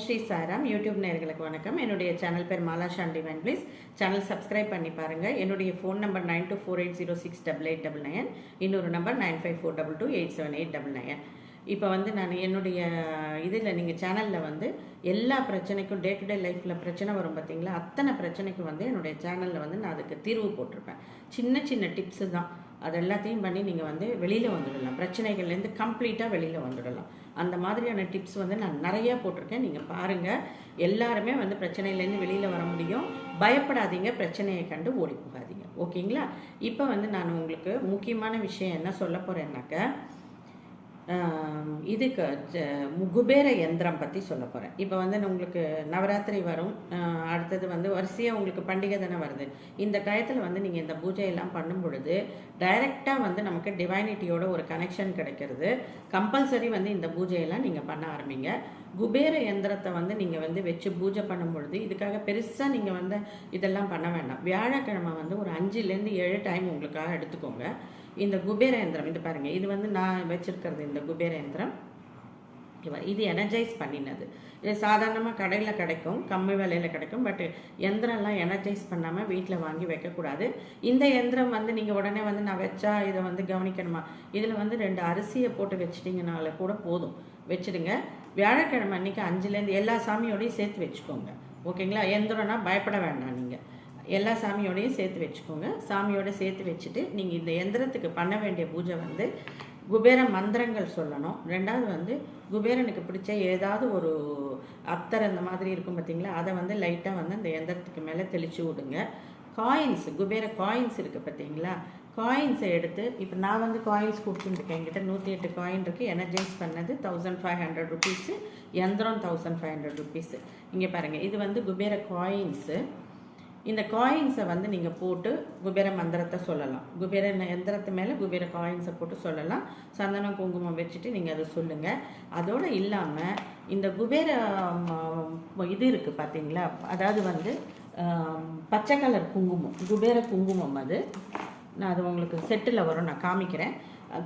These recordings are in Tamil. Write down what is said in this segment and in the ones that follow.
ஸ்ரீ சாராம் யூடியூப் நேர்களுக்கு வணக்கம். என்னுடைய சேனல் பேர் Mala Shaan divine please channel subscribe பண்ணி பாருங்கள் என்னுடைய phone number nine two four eight zero six double eight double nine இன்னொரு number nine five four double two eight seven eight double nine இப்போ வந்து நான் என்னுடைய இதில் நீங்கள் சேனலில் வந்து எல்லா பிரச்சனைக்கும் டே டு டே லைஃப்பில் பிரச்சனை வரும் பார்த்தீங்களா அத்தனை பிரச்சனைக்கும் வந்து என்னுடைய சேனலில் வந்து நான் அதுக்கு தீர்வு போட்டிருப்பேன். சின்ன சின்ன டிப்ஸு தான். அது எல்லாத்தையும் பண்ணி நீங்கள் வந்து வெளியில் வந்துடலாம். பிரச்சனைகள்லேருந்து கம்ப்ளீட்டாக வெளியில் வந்துடலாம். அந்த மாதிரியான டிப்ஸ் வந்து நான் நிறையா போட்டிருக்கேன். நீங்கள் பாருங்கள் எல்லாருமே வந்து பிரச்சனையிலேருந்து வெளியில் வர முடியும். பயப்படாதீங்க. பிரச்சனையை கண்டு ஓடி போகாதீங்க ஓகேங்களா? இப்போ வந்து நான் உங்களுக்கு முக்கியமான விஷயம் என்ன சொல்ல போகிறேன்னாக்க இதுக்கு ஜ- குபேர யந்திரம் பற்றி சொல்ல போகிறேன் இப்போ வந்து நான் உங்களுக்கு நவராத்திரி வரும். அடுத்தது வந்து வரிசையாக உங்களுக்கு பண்டிகை தானே வருது. இந்த டயத்தில் வந்து நீங்கள் இந்த பூஜையெல்லாம் பண்ணும் பொழுது டைரெக்டாக வந்து நமக்கு டிவைனிட்டியோட ஒரு கனெக்ஷன் கிடைக்கிறது. கம்பல்சரி வந்து இந்த பூஜையெல்லாம் நீங்கள் பண்ண ஆரம்பிங்க. குபேர யந்திரத்தை வந்து நீங்கள் வந்து வச்சு பூஜை பண்ணும் பொழுது இதுக்காக பெருசாக நீங்கள் வந்து இதெல்லாம் பண்ண வேண்டாம். வியாழக்கிழமை வந்து ஒரு அஞ்சுலேருந்து ஏழு டைம் உங்களுக்காக எடுத்துக்கோங்க. இந்த குபேர யந்திரம் இது பாருங்கள் இது வந்து நான் வச்சுருக்கிறது இந்த குபேர யந்திரம் ஓகேவா இது எனர்ஜைஸ் பண்ணினது. இது சாதாரணமாக கடையில் கிடைக்கும் கம்மி விலையில் கிடைக்கும் பட் எந்திரம்லாம் எனர்ஜைஸ் பண்ணாமல் வீட்டில் வாங்கி வைக்கக்கூடாது. இந்த யந்திரம் வந்து நீங்கள் உடனே வந்து நான் வச்சா இதை வந்து கவனிக்கணுமா? இதில் வந்து ரெண்டு அரிசியை போட்டு வச்சிட்டிங்கனால கூட போதும். வச்சிடுங்க. வியாழக்கிழமை அன்னைக்கு அஞ்சுலேருந்து எல்லா சாமியோடையும் சேர்த்து வச்சுக்கோங்க. ஓகேங்களா? எந்திரம்னா பயப்பட வேண்டாம் நீங்கள் எல்லா சாமியோடையும் சேர்த்து வச்சுக்கோங்க. சாமியோட சேர்த்து வச்சுட்டு நீங்கள் இந்த எந்திரத்துக்கு பண்ண வேண்டிய பூஜை வந்து குபேர மந்திரங்கள் சொல்லணும். ரெண்டாவது வந்து குபேரனுக்கு பிடிச்ச ஏதாவது ஒரு அத்தர் அந்த மாதிரி இருக்கும் பார்த்தீங்களா அதை வந்து லைட்டாக வந்து அந்த எந்திரத்துக்கு மேலே தெளிச்சு விடுங்க. காயின்ஸ் குபேர காயின்ஸ் இருக்குது பார்த்தீங்களா காயின்ஸை எடுத்து இப்போ நான் வந்து காயின்ஸ் கொடுத்துருக்கேன் என்கிட்ட நூற்றி எட்டு காயின் இருக்குது எனர்ஜைஸ் பண்ணது தௌசண்ட் ஃபைவ் ஹண்ட்ரட் ருபீஸு எந்திரம் தௌசண்ட் ஃபைவ் ஹண்ட்ரட் ருபீஸு இங்கே பாருங்கள் இது வந்து குபேர காயின்ஸு இந்த காயின்ஸை வந்து நீங்கள் போட்டு குபேர மந்திரத்தை சொல்லலாம். குபேர எந்திரத்து மேலே குபேர காயின்ஸை போட்டு சொல்லலாம். சந்தனம் குங்குமம் வச்சுட்டு நீங்கள் அதை சொல்லுங்கள் அதோடு இல்லாமல் இந்த குபேர ம, இது இருக்குது பார்த்தீங்களா அதாவது வந்து பச்சை கலர் குங்குமம் குபேர குங்குமம் அது. நான் அது உங்களுக்கு செட்டில் வரும் நான் காமிக்கிறேன்.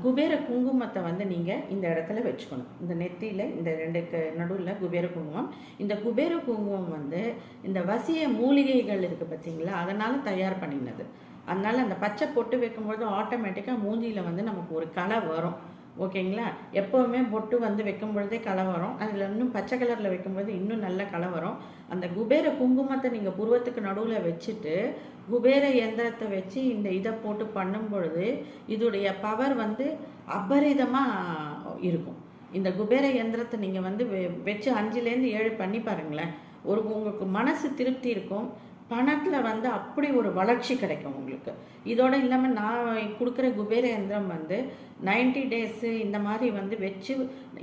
குபேர குங்குமத்தை வந்து நீங்கள் இந்த இடத்துல வச்சுக்கணும். இந்த நெத்தியில் இந்த ரெண்டுக்கு நடுவில் குபேர குங்குமம். இந்த குபேர குங்குமம் வந்து இந்த வசிய மூலிகைகள் இருக்குது பார்த்தீங்களா அதனால் தயார் பண்ணினது. அதனால் அந்த பச்சை பொட்டு வைக்கும்போது ஆட்டோமேட்டிக்காக மூஞ்சியில் வந்து நமக்கு ஒரு கலை வரும். ஓகேங்களா? எப்போவுமே பொட்டு வந்து வைக்கும் பொழுதே களை வரும். அதில் இன்னும் பச்சை கலரில் வைக்கும்போது இன்னும் நல்ல களை வரும். அந்த குபேர குங்குமத்தை நீங்கள் புருவத்துக்கு நடுவில் வச்சுட்டு குபேர எந்திரத்தை வச்சு இந்த இதை போட்டு பண்ணும் பொழுது இதோடைய பவர் வந்து அபரிதமாக இருக்கும். இந்த குபேர எந்திரத்தை நீங்கள் வந்து வெ- வச்சு அஞ்சுலேருந்து ஏழு பண்ணி பாருங்களேன். ஒரு உங்களுக்கு மனசு திருப்தி இருக்கும். பணத்தில் வந்து அப்படி ஒரு வளர்ச்சி கிடைக்கும் உங்களுக்கு. இதோடு இல்லாமல் நான் கொடுக்குற குபேர யந்திரம் வந்து 90 டேஸு இந்த மாதிரி வந்து வச்சு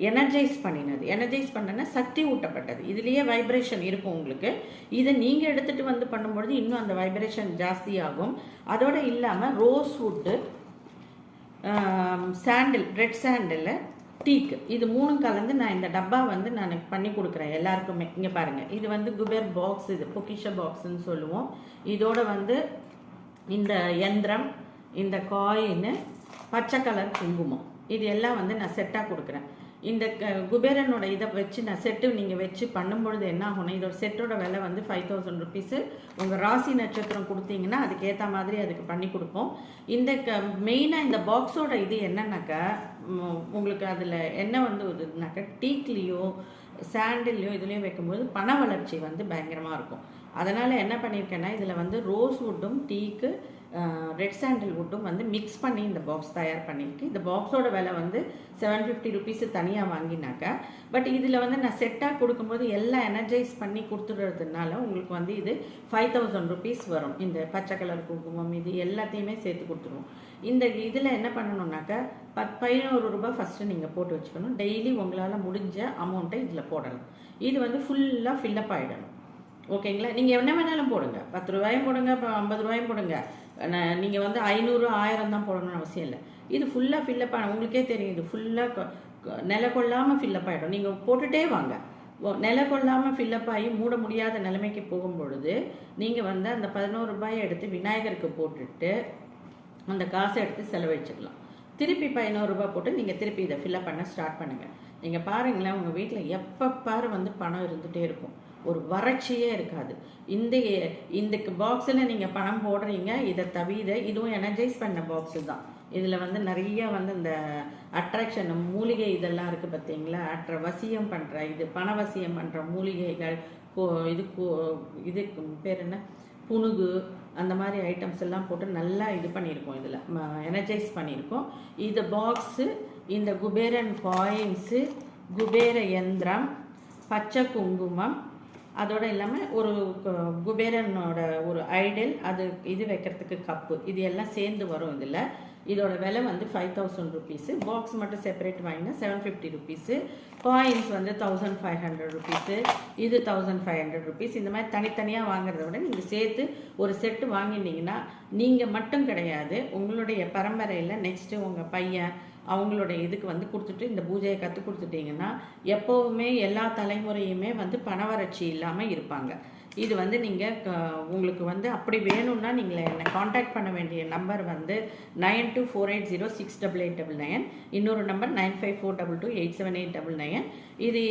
எனர்ஜைஸ் பண்ணினது. எனர்ஜைஸ் பண்ணனா சக்தி ஊட்டப்பட்டது. இதுலேயே வைப்ரேஷன் இருக்கும் உங்களுக்கு. இதை நீங்கள் எடுத்துகிட்டு வந்து பண்ணும்பொழுது இன்னும் அந்த வைப்ரேஷன் ஜாஸ்தியாகும். அதோடு இல்லாமல் rose wood sandal red sandal teak. இது மூணும் கலந்து நான் இந்த டப்பா வந்து நான் பண்ணி கொடுக்குறேன் எல்லாருக்குமே. இங்கே பாருங்கள் இது வந்து குபேர் பாக்ஸ் இது. பொக்கிஷ பாக்ஸ்ன்னு சொல்லுவோம். இதோட வந்து இந்த யந்திரம் இந்த காயின் பச்சை கலர் குங்குமம். இது எல்லாம் வந்து நான் செட்டாக கொடுக்குறேன். இந்த க- குபேரனோட இதை வச்சு நான் செட்டு நீங்கள் வச்சு பண்ணும்பொழுது என்ன ஆகும்னா இதோட செட்டோட விலை வந்து ஃபைவ் தௌசண்ட் ருபீஸு உங்கள் ராசி நட்சத்திரம் கொடுத்தீங்கன்னா அதுக்கேற்ற மாதிரி அதுக்கு பண்ணி கொடுப்போம். இந்த க மெயினாக இந்த பாக்ஸோட இது என்னன்னாக்கா உங்களுக்கு அதில் என்ன வந்து இதுனாக்கா டீக்லேயோ சாண்டில்லையோ இதுலேயும் வைக்கும்போது பண வளர்ச்சி வந்து பயங்கரமாக இருக்கும். அதனால் என்ன பண்ணியிருக்கேன்னா இதில் வந்து ரோஸ் வுட்டும் டீக்கு ரெட் சாண்டில் வுட்டும் வந்து மிக்ஸ் பண்ணி இந்த பாக்ஸ் தயார் பண்ணியிருக்கு. இந்த பாக்ஸோட விலை வந்து செவன் ஃபிஃப்டி ருபீஸு தனியாக வாங்கினாக்கா பட் இதில் வந்து நான் செட்டாக கொடுக்கும்போது எல்லாம் எனர்ஜைஸ் பண்ணி கொடுத்துடுறதுனால உங்களுக்கு வந்து இது ஃபைவ் தௌசண்ட் ருபீஸ் வரும். இந்த பச்சை கலர் குங்குமம் இது எல்லாத்தையுமே சேர்த்து கொடுத்துருவோம். இந்த இதில் என்ன பண்ணணுன்னாக்கா பத் பதினோரு ரூபாய் ஃபஸ்ட்டு நீங்கள் போட்டு வச்சுக்கணும். டெய்லி உங்களால் முடிஞ்ச அமௌண்ட்டை இதில் போடலாம். இது வந்து ஃபுல்லாக ஃபில்லப் ஆகிடணும் ஓகேங்களா நீங்கள் என்ன வேணாலும் போடுங்க. பத்து ரூபாயும் போடுங்க இப்போ ஐம்பது ரூபாயும் போடுங்க. நீங்கள் வந்து ஐநூறு ஆயிரம் தான் போடணும்னு அவசியம் இல்லை. இது ஃபுல்லாக ஃபில்லப் ஆன உங்களுக்கே தெரியும் இது ஃபுல்லாக நில கொள்ளாமல் ஃபில்லப் ஆகிடும் நீங்கள் போட்டுகிட்டே வாங்க. நில கொள்ளாமல் ஃபில்லப் ஆகி மூட முடியாத நிலைமைக்கு போகும் பொழுது நீங்கள் வந்து அந்த பதினோரு ரூபாயை எடுத்து விநாயகருக்கு போட்டுட்டு அந்த காசை எடுத்து செலவழிச்சிடலாம் திருப்பி பதினோரு ரூபாய் போட்டு நீங்கள் திருப்பி இதை ஃபில்லப் பண்ண ஸ்டார்ட் பண்ணுங்கள் நீங்கள் பாருங்களேன் உங்கள் வீட்டில் எப்போ பாரு வந்து பணம் இருந்துகிட்டே இருக்கும். ஒரு வறட்சியே இருக்காது. இந்த இந்த பாக்ஸில் நீங்கள் பணம் போடுறீங்க இதை தவிர இதுவும் எனர்ஜைஸ் பண்ண பாக்ஸு தான். இதில் வந்து நிறைய வந்து இந்த அட்ராக்ஷன் மூலிகை இதெல்லாம் இருக்குது பார்த்தீங்களா அட்ர வசியம் பண்ணுற இது பணவசியம் பண்ணுற மூலிகைகள் கோ இது கோ இது பேர் என்ன? புனுகு அந்த மாதிரி ஐட்டம்ஸ் எல்லாம் போட்டு நல்லா இது பண்ணியிருக்கோம் இதில். எனர்ஜைஸ் பண்ணியிருக்கோம். இது பாக்ஸு இந்த குபேரன் காயின்ஸு குபேர யந்திரம் பச்சை குங்குமம் அதோடு இல்லாமல் ஒரு குபேரனோட ஒரு ஐடல் அது இது வைக்கிறதுக்கு கப்பு இது எல்லாம் சேர்ந்து வரும் இதில். இதோட விலை வந்து ஃபைவ் தௌசண்ட் ருபீஸு பாக்ஸ் மட்டும் செப்பரேட் வாங்கினா செவன் ஃபிஃப்டி ருபீஸு காயின்ஸ் வந்து தௌசண்ட் ஃபைவ் ஹண்ட்ரட் ருபீஸு இது தௌசண்ட் ஃபைவ் ஹண்ட்ரட் ருபீஸ் இந்த மாதிரி தனித்தனியாக வாங்குறத விட நீங்கள் சேர்த்து ஒரு செட்டு வாங்கினீங்கன்னா நீங்கள் மட்டும் கிடையாது உங்களுடைய பரம்பரையில் நெக்ஸ்ட்டு உங்கள் பையன் அவங்களுடைய இதுக்கு வந்து கொடுத்துட்டு இந்த பூஜையை கற்றுக் கொடுத்துட்டீங்கன்னா எப்போவுமே எல்லா தலைமுறையுமே வந்து பணவறட்சி இல்லாமல் இருப்பாங்க. இது வந்து நீங்கள் உங்களுக்கு வந்து அப்படி வேணும்னா நீங்கள் என்னை காண்டாக்ட் பண்ண வேண்டிய நம்பர் வந்து nine two four eight zero six double eight double nine இன்னொரு number nine five four double two eight seven eight double nine இது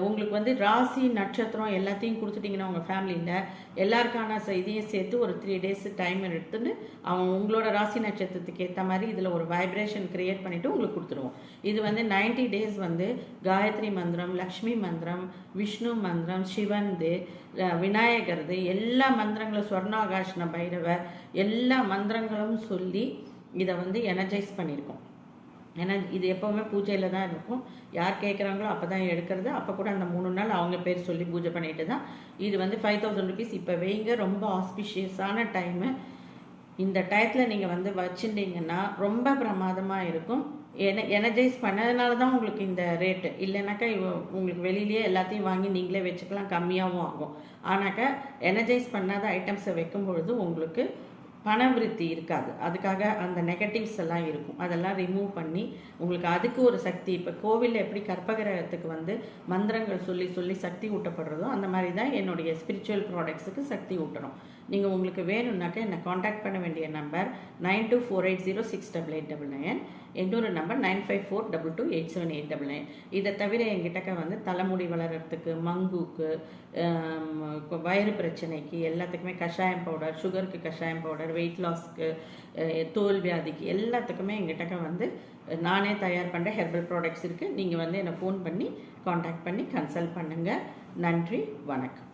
உங்களுக்கு வந்து ராசி நட்சத்திரம் எல்லாத்தையும் கொடுத்துட்டிங்கன்னா உங்கள் ஃபேமிலியில் எல்லாருக்கான இதையும் சேர்த்து ஒரு த்ரீ டேஸ் டைம் எடுத்துட்டு அவங்க உங்களோட ராசி நட்சத்திரத்துக்கு ஏற்ற மாதிரி இதில் ஒரு வைப்ரேஷன் க்ரியேட் பண்ணிவிட்டு உங்களுக்கு கொடுத்துருவோம். இது வந்து 90 டேஸ் வந்து காயத்ரி மந்திரம் லக்ஷ்மி மந்திரம் விஷ்ணு மந்திரம் சிவந்து விநாயகர்து. எல்லா மந்திரங்களும் சொர்ணாகாஷ்ண பைரவர் எல்லா மந்திரங்களும் சொல்லி இதை வந்து எனர்ஜைஸ் பண்ணியிருக்கோம் ஏன்னா இது எப்போவுமே பூஜையில் தான் இருக்கும். யார் கேட்குறாங்களோ அப்போ தான் எடுக்கிறது. அப்போ கூட அந்த மூணு நாள் அவங்க பேர் சொல்லி பூஜை பண்ணிட்டு தான் இது வந்து ஃபைவ் தௌசண்ட் ருபீஸ் இப்போ வைங்க ரொம்ப ஆஸ்பிஷியஸான டைமு இந்த டயத்தில் நீங்கள் வந்து வச்சுட்டீங்கன்னா ரொம்ப பிரமாதமாக இருக்கும். என எனர்ஜைஸ் பண்ணதுனால தான் உங்களுக்கு இந்த ரேட்டு இல்லைனாக்கா உங்களுக்கு வெளியிலேயே எல்லாத்தையும் வாங்கி நீங்களே வச்சுக்கலாம் கம்மியாகவும் ஆகும். ஆனாக்கா எனர்ஜைஸ் பண்ணாத ஐட்டம்ஸை வைக்கும் பொழுது உங்களுக்கு பணவிருத்தி இருக்காது. அதுக்காக அந்த நெகட்டிவ்ஸ் எல்லாம் இருக்கும். அதெல்லாம் ரிமூவ் பண்ணி உங்களுக்கு அதுக்கு ஒரு சக்தி இப்போ கோவிலில் எப்படி கற்பகிரகத்துக்கு வந்து மந்திரங்கள் சொல்லி சொல்லி சக்தி ஊட்டப்படுறதோ அந்த மாதிரி தான் என்னுடைய ஸ்பிரிச்சுவல் ப்ராடக்ட்ஸுக்கு சக்தி ஊட்டணும். நீங்கள் உங்களுக்கு வேணும்னாக்கா என்னை காண்டாக்ட் பண்ண வேண்டிய number nine two four eight zero six double eight double nine இன்னொரு number nine five four double two eight seven eight double nine இதை தவிர எங்கிட்டக்க வந்து தலைமுடி வளர்கிறதுக்கு மங்குக்கு வயிறு பிரச்சனைக்கு எல்லாத்துக்குமே கஷாயம் பவுடர் சுகருக்கு கஷாயம் பவுடர் வெயிட் லாஸ்க்கு தோல் வியாதிக்கு எல்லாத்துக்குமே எங்கிட்டக்க வந்து நானே தயார் பண்ணுற ஹெர்பல் ப்ராடக்ட்ஸ் இருக்குது நீங்கள் வந்து என்னை ஃபோன் பண்ணி காண்டாக்ட் பண்ணி கன்சல்ட் பண்ணுங்கள் நன்றி வணக்கம்.